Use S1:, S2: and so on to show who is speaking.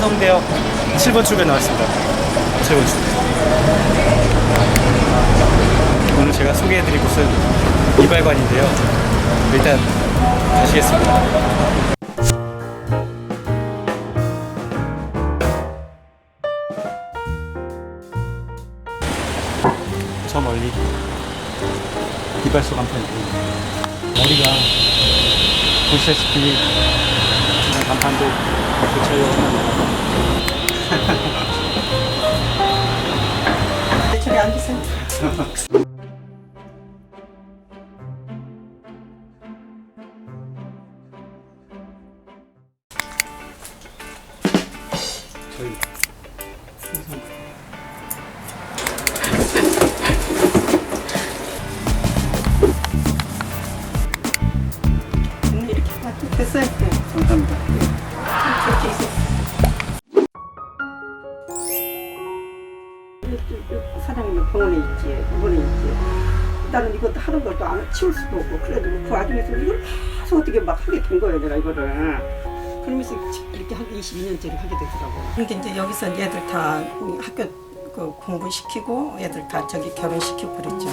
S1: 서울대역 7번 출구에 나왔습니다. 7번 출구. 오늘 제가 소개해드릴 곳은 이발관인데요. 일단 가시겠습니다. 저 멀리 이발소 간판이 보입니다. 머리가 보시다시피
S2: 다 됐어요. 네.
S1: 감사합니다.
S2: 사장님 병원에 있지, 병원에 있지. 나는 이것도 하는 것도 안 치울 수도 없고 그래도 그 와중에서 이걸 계속 어떻게 막 하게 된 거예요, 내가 이거를. 그러면서 이렇게 한 22년째를 하게 되더라고. 근데 이제 여기서 얘들 다 학교 그 공부시키고 애들 다 저기 결혼시키고 그랬죠.